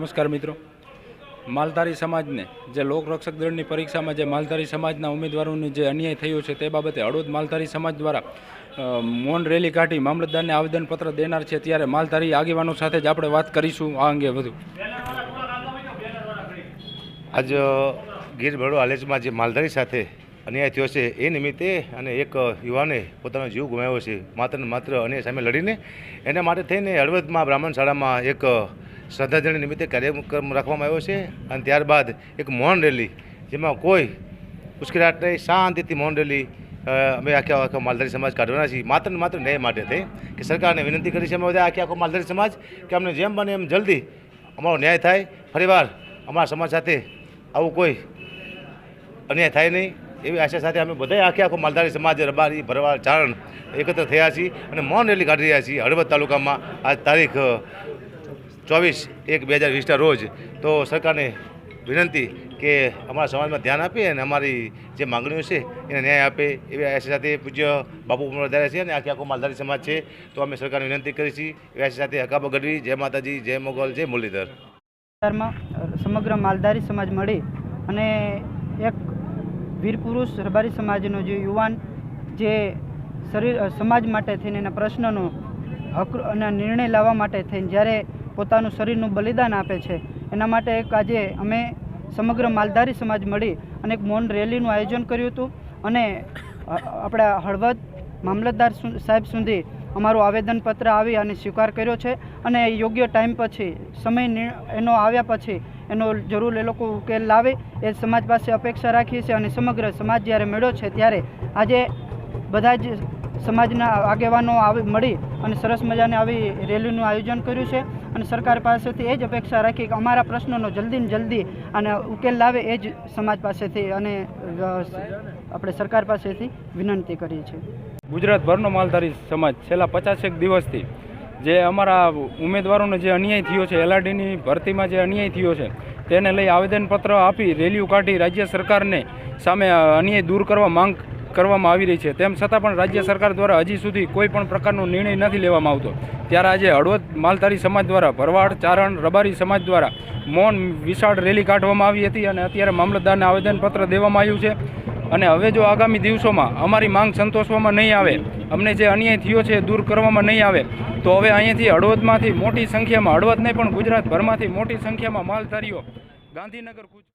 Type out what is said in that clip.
નમસ્કાર મિત્રો. માલધારી સમાજને જે લોકરક્ષક દળની પરીક્ષામાં જે માલધારી સમાજના ઉમેદવારોને જે અન્યાય થયો છે તે બાબતે હળવદ માલધારી સમાજ દ્વારા મૌન રેલી કાઢી મામલતદારને આવેદનપત્ર દેનાર છે ત્યારે માલધારી આગેવાનો સાથે જ આપણે વાત કરીશું આ અંગે વધુ. આજ ગીર ભડો હાલેજમાં જે માલધારી સાથે અન્યાય થયો છે એ નિમિત્તે અને એક યુવાને પોતાનો જીવ ગુમાવ્યો છે, માત્ર માત્ર અન્યાય સામે લડીને. એના માટે થઈને હળવદમાં બ્રાહ્મણ શાળામાં એક શ્રદ્ધાંજલિ નિમિત્તે કાર્યક્રમ રાખવામાં આવ્યો છે અને ત્યારબાદ એક મૌન રેલી જેમાં કોઈ ઉશ્કેરાટ નહીં, શાંતિથી મૌન રેલી અમે આખે આખો માલધારી સમાજ કાઢવાના છીએ. માત્ર માત્ર ન્યાય માટે થઈ કે સરકારને વિનંતી કરી છે અમે બધા આખે આખો માલધારી સમાજ કે અમને જેમ બને એમ જલ્દી અમારો ન્યાય થાય. ફરીવાર અમારા સમાજ સાથે આવું કોઈ અન્યાય થાય નહીં. એવી આશા સાથે અમે બધા આખે આખો માલધારી સમાજ રબારી, ભરવાડ, ચારણ એકત્ર થયા છીએ અને મૌન રેલી કાઢી રહ્યા છીએ હળવદ તાલુકામાં. આજ તારીખ ચોવીસ એક બે હજાર વીસના રોજ, તો સરકારને વિનંતી કે અમારા સમાજમાં ધ્યાન આપે અને અમારી જે માંગણીઓ છે એને ન્યાય આપે એવી આશા સાથે પૂજ્ય બાપુ વધારે છે અને આખી આખો માલધારી સમાજ છે, તો અમે સરકારને વિનંતી કરી છીએ આશા સાથે હકાબો ગઢવી જય માતાજી, જય મોગલ, જય મુરલીધર. સમગ્ર માલધારી સમાજ મળી અને એક વીર પુરુષ રબારી સમાજનો જે યુવાન જે શરીર સમાજ માટે થઈને એના પ્રશ્નનો હક અને નિર્ણય લાવવા માટે થઈને જ્યારે પોતાનું શરીરનું બલિદાન આપે છે. એના માટે એક આજે અમે સમગ્ર માલધારી સમાજ મળી અને એક મૌન રેલીનું આયોજન કર્યું હતું અને આપણા હળવદ મામલતદાર સાહેબ સુધી અમારું આવેદનપત્ર આવી અને સ્વીકાર કર્યો છે અને યોગ્ય ટાઈમ પછી, સમય એનો આવ્યા પછી એનો જરૂર એ લોકો ઉકેલ લાવે એ સમાજ પાસે અપેક્ષા રાખીએ છીએ અને સમગ્ર સમાજ જ્યારે મેળો છે ત્યારે આજે બધા જ સમાજના આગેવાનો આવી મળી અને સરસ મજાને આવી રેલીનું આયોજન કર્યું છે. અને સરકાર પાસેથી એ જ અપેક્ષા રાખી કે અમારા પ્રશ્નોનો જલ્દી જલ્દી અને ઉકેલ લાવે એ જ સમાજ પાસેથી અને આપણે સરકાર પાસેથી વિનંતી કરીએ છીએ. ગુજરાતભરનો માલધારી સમાજ છેલ્લા પચાસેક દિવસથી જે અમારા ઉમેદવારોનો જે અન્યાય થયો છે, એલઆરડીની ભરતીમાં જે અન્યાય થયો છે, તેને લઈ આવેદનપત્ર આપી રેલીઓ કાઢી રાજ્ય સરકારને સામે અન્યાય દૂર કરવા માંગ કરવામાં આવી રહી છે. તેમ છતાં પણ રાજ્ય સરકાર દ્વારા હજી સુધી કોઈ પણ પ્રકારનો નિર્ણય નથી લેવામાં આવતો. ત્યારે આજે હળવદ માલધારી સમાજ દ્વારા, ભરવાડ, ચારણ, રબારી સમાજ દ્વારા મૌન વિશાળ રેલી કાઢવામાં આવી હતી અને અત્યારે મામલતદારને આવેદનપત્ર દેવામાં આવ્યું છે. અને હવે જો આગામી દિવસોમાં અમારી માંગ સંતોષવામાં નહીં આવે, અમને જે અન્યાય થયો છે દૂર કરવામાં નહીં આવે, તો હવે અહીંયાથી હળવદમાંથી મોટી સંખ્યામાં હળવદ નહીં પણ ગુજરાતભરમાંથી મોટી સંખ્યામાં માલધારીઓ ગાંધીનગર